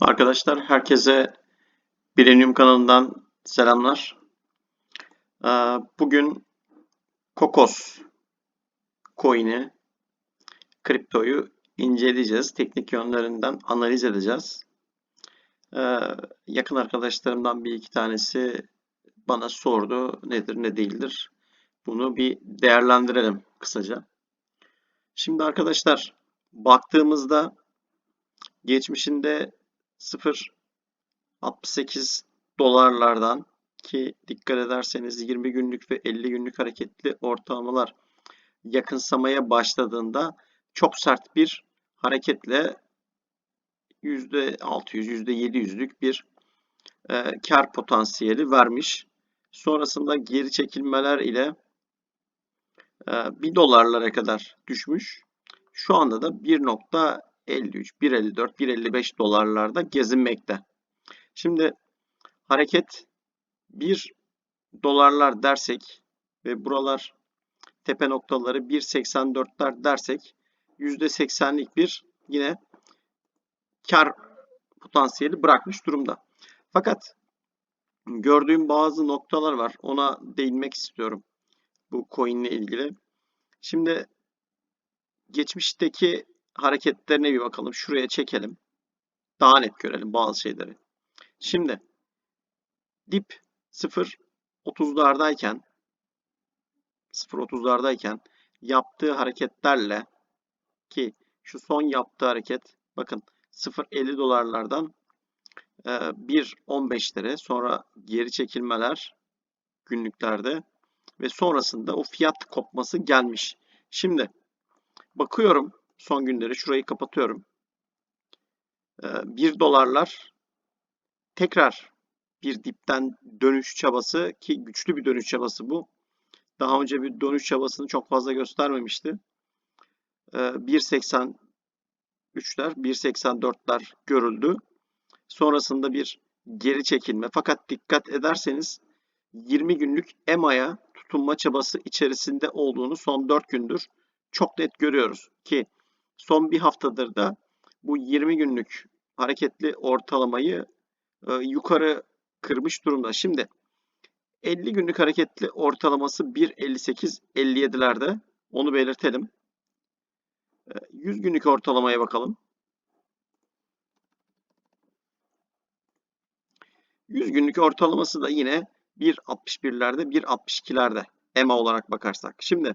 Arkadaşlar herkese Bilenium kanalından selamlar. Ee, Bugün Kokos coin'i, kriptoyu inceleyeceğiz. Teknik yönlerinden analiz edeceğiz. Ee, Yakın arkadaşlarımdan bir iki tanesi bana sordu nedir ne değildir. Bunu bir değerlendirelim kısaca. Şimdi arkadaşlar baktığımızda geçmişinde 0.68 dolarlardan ki dikkat ederseniz 20 günlük ve 50 günlük hareketli ortalamalar yakınsamaya başladığında çok sert bir hareketle %600, %700'lük bir e, kar potansiyeli vermiş. Sonrasında geri çekilmeler ile e, 1 dolarlara kadar düşmüş. Şu anda da 1.53, 1.54, 1.55 dolarlarda gezinmekte. Şimdi hareket 1 dolarlar dersek ve buralar tepe noktaları 1.84'ler dersek %80'lik bir yine kar potansiyeli bırakmış durumda. Fakat gördüğüm bazı noktalar var. Ona değinmek istiyorum bu coin ile ilgili. Şimdi geçmişteki hareketlerine bir bakalım. Şuraya çekelim. Daha net görelim bazı şeyleri. Şimdi dip 0.30'lardayken 0.30'lardayken yaptığı hareketlerle ki şu son yaptığı hareket bakın 0.50 dolarlardan 1.15'lere sonra geri çekilmeler günlüklerde ve sonrasında o fiyat kopması gelmiş. Şimdi bakıyorum son günleri şurayı kapatıyorum. 1 dolarlar tekrar bir dipten dönüş çabası ki güçlü bir dönüş çabası bu. Daha önce bir dönüş çabasını çok fazla göstermemişti. 1.83'ler, 1.84'ler görüldü. Sonrasında bir geri çekilme. Fakat dikkat ederseniz 20 günlük EMA'ya tutunma çabası içerisinde olduğunu son 4 gündür çok net görüyoruz ki son bir haftadır da bu 20 günlük hareketli ortalamayı e, yukarı kırmış durumda. Şimdi 50 günlük hareketli ortalaması 1.58-57'lerde. Onu belirtelim. 100 günlük ortalamaya bakalım. 100 günlük ortalaması da yine 1.61'lerde, 1.62'lerde EMA olarak bakarsak. Şimdi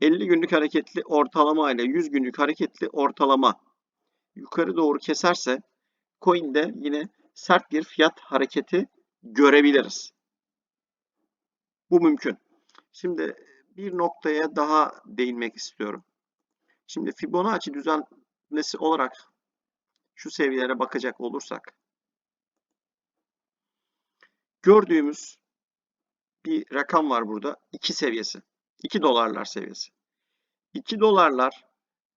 50 günlük hareketli ortalama ile 100 günlük hareketli ortalama yukarı doğru keserse coin'de yine sert bir fiyat hareketi görebiliriz. Bu mümkün. Şimdi bir noktaya daha değinmek istiyorum. Şimdi Fibonacci düzenlesi olarak şu seviyelere bakacak olursak gördüğümüz bir rakam var burada. 2 seviyesi. 2 dolarlar seviyesi. 2 dolarlar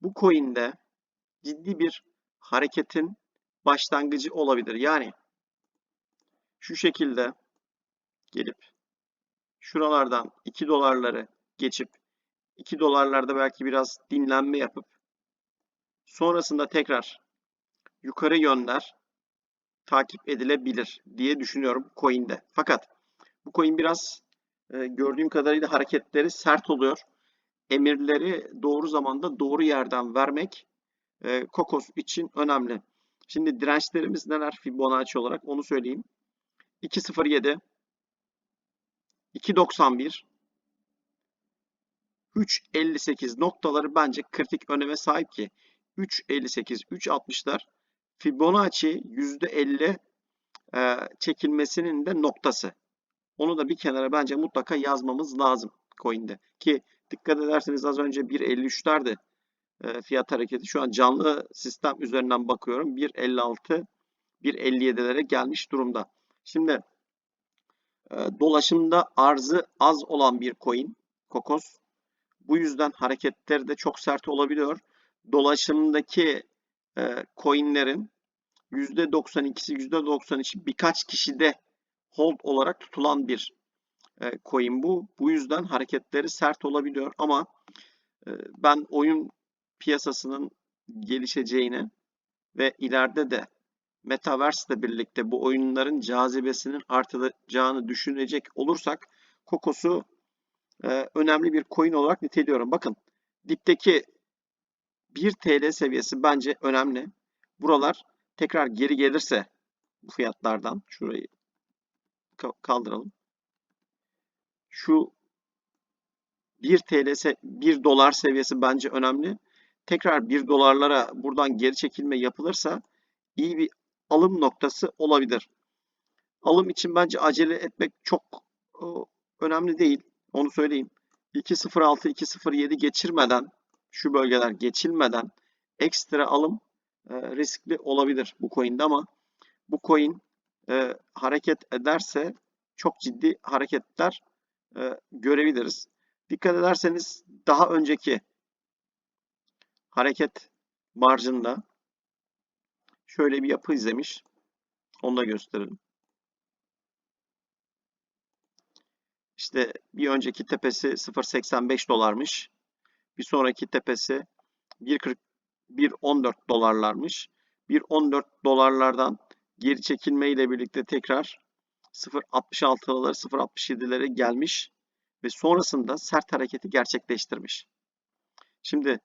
bu coin'de ciddi bir hareketin başlangıcı olabilir. Yani şu şekilde gelip şuralardan 2 dolarları geçip 2 dolarlarda belki biraz dinlenme yapıp sonrasında tekrar yukarı yönler takip edilebilir diye düşünüyorum coin'de. Fakat bu coin biraz e, gördüğüm kadarıyla hareketleri sert oluyor. Emirleri doğru zamanda doğru yerden vermek e, Kokos için önemli. Şimdi dirençlerimiz neler Fibonacci olarak onu söyleyeyim. 2.07 2.91 3.58 noktaları bence kritik öneme sahip ki 3.58 3.60'lar Fibonacci %50 e, çekilmesinin de noktası. Onu da bir kenara bence mutlaka yazmamız lazım coin'de. Ki dikkat ederseniz az önce 1.53'lerdi e, fiyat hareketi. Şu an canlı sistem üzerinden bakıyorum. 1.56 1.57'lere gelmiş durumda. Şimdi e, dolaşımda arzı az olan bir coin Kokos. Bu yüzden hareketleri de çok sert olabiliyor. Dolaşımdaki e, coinlerin %92'si %93'ü birkaç kişide hold olarak tutulan bir e, coin bu. Bu yüzden hareketleri sert olabiliyor ama e, ben oyun piyasasının gelişeceğine ve ileride de Metaverse ile birlikte bu oyunların cazibesinin artacağını düşünecek olursak Kokos'u e, önemli bir coin olarak niteliyorum. Bakın dipteki 1 TL seviyesi bence önemli. Buralar tekrar geri gelirse bu fiyatlardan şurayı kaldıralım. Şu 1 TL 1 dolar seviyesi bence önemli. Tekrar 1 dolarlara buradan geri çekilme yapılırsa iyi bir alım noktası olabilir. Alım için bence acele etmek çok önemli değil. Onu söyleyeyim. 2.06 2.07 geçirmeden şu bölgeler geçilmeden ekstra alım e, riskli olabilir bu coin'de ama bu coin e, hareket ederse çok ciddi hareketler e, görebiliriz. Dikkat ederseniz daha önceki hareket marjında şöyle bir yapı izlemiş. Onu da gösterelim. İşte bir önceki tepesi 0.85 dolarmış. Bir sonraki tepesi 1.14 dolarlarmış. 1.14 dolarlardan geri çekilme ile birlikte tekrar 0.66'lara 0.67'lere gelmiş ve sonrasında sert hareketi gerçekleştirmiş. Şimdi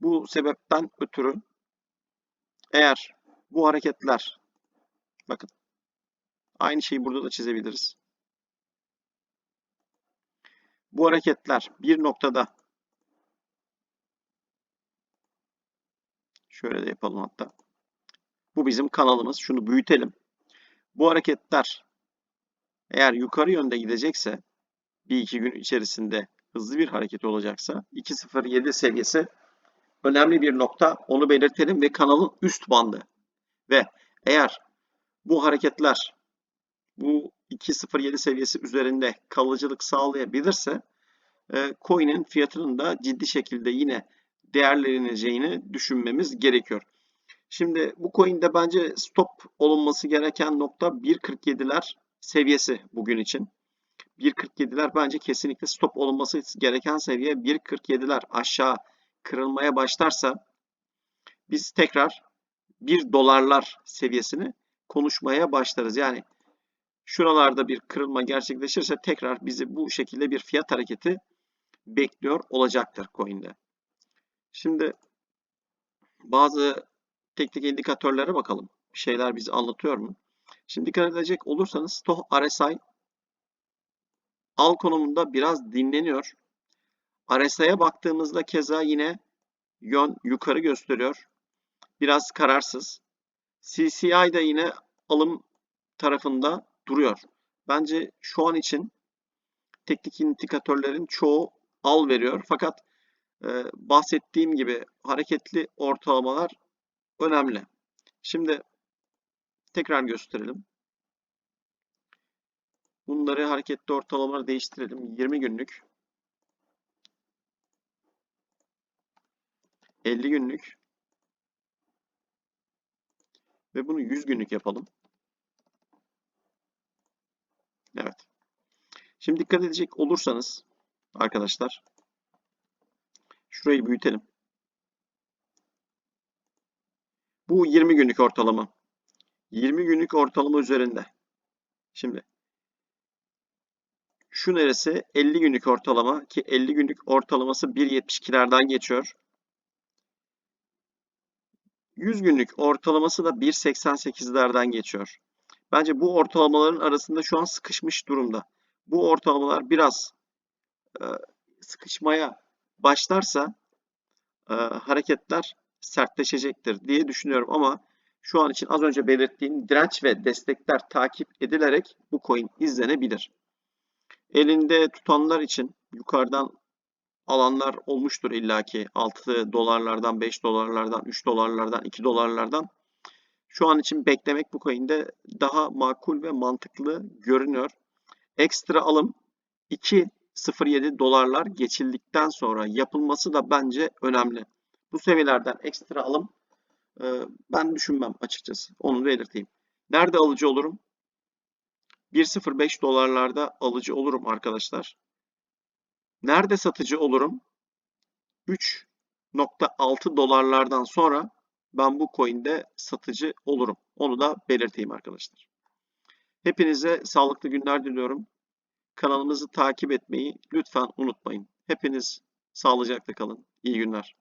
bu sebepten ötürü eğer bu hareketler bakın aynı şeyi burada da çizebiliriz. Bu hareketler bir noktada şöyle de yapalım hatta. Bu bizim kanalımız. Şunu büyütelim. Bu hareketler eğer yukarı yönde gidecekse bir iki gün içerisinde hızlı bir hareket olacaksa 2.07 seviyesi önemli bir nokta. Onu belirtelim ve kanalın üst bandı. Ve eğer bu hareketler bu 2.07 seviyesi üzerinde kalıcılık sağlayabilirse e, coin'in fiyatının da ciddi şekilde yine değerleneceğini düşünmemiz gerekiyor. Şimdi bu coin'de bence stop olunması gereken nokta 1.47'ler seviyesi bugün için. 1.47'ler bence kesinlikle stop olunması gereken seviye 1.47'ler aşağı kırılmaya başlarsa biz tekrar 1 dolarlar seviyesini konuşmaya başlarız. Yani şuralarda bir kırılma gerçekleşirse tekrar bizi bu şekilde bir fiyat hareketi bekliyor olacaktır coin'de. Şimdi bazı teknik indikatörlere bakalım. Bir şeyler bizi anlatıyor mu? Şimdi dikkat edecek olursanız Stoh RSI al konumunda biraz dinleniyor. RSI'ye baktığımızda keza yine yön yukarı gösteriyor. Biraz kararsız. CCI de yine alım tarafında duruyor. Bence şu an için teknik indikatörlerin çoğu al veriyor. Fakat e, bahsettiğim gibi hareketli ortalamalar önemli. Şimdi tekrar gösterelim. Bunları hareketli ortalamaları değiştirelim. 20 günlük 50 günlük ve bunu 100 günlük yapalım. Evet. Şimdi dikkat edecek olursanız arkadaşlar şurayı büyütelim. Bu 20 günlük ortalama. 20 günlük ortalama üzerinde. Şimdi şu neresi? 50 günlük ortalama ki 50 günlük ortalaması 1.72'lerden geçiyor. 100 günlük ortalaması da 1.88'lerden geçiyor. Bence bu ortalamaların arasında şu an sıkışmış durumda. Bu ortalamalar biraz e, sıkışmaya başlarsa e, hareketler sertleşecektir diye düşünüyorum ama şu an için az önce belirttiğim direnç ve destekler takip edilerek bu coin izlenebilir. Elinde tutanlar için yukarıdan alanlar olmuştur illaki 6 dolarlardan, 5 dolarlardan, 3 dolarlardan, 2 dolarlardan. Şu an için beklemek bu coin'de daha makul ve mantıklı görünüyor. Ekstra alım 2.07 dolarlar geçildikten sonra yapılması da bence önemli. Bu seviyelerden ekstra alım e, ben düşünmem açıkçası. Onu belirteyim. Nerede alıcı olurum? 1.05 dolarlarda alıcı olurum arkadaşlar. Nerede satıcı olurum? 3.6 dolarlardan sonra ben bu coin'de satıcı olurum. Onu da belirteyim arkadaşlar. Hepinize sağlıklı günler diliyorum. Kanalımızı takip etmeyi lütfen unutmayın. Hepiniz sağlıcakla kalın. İyi günler.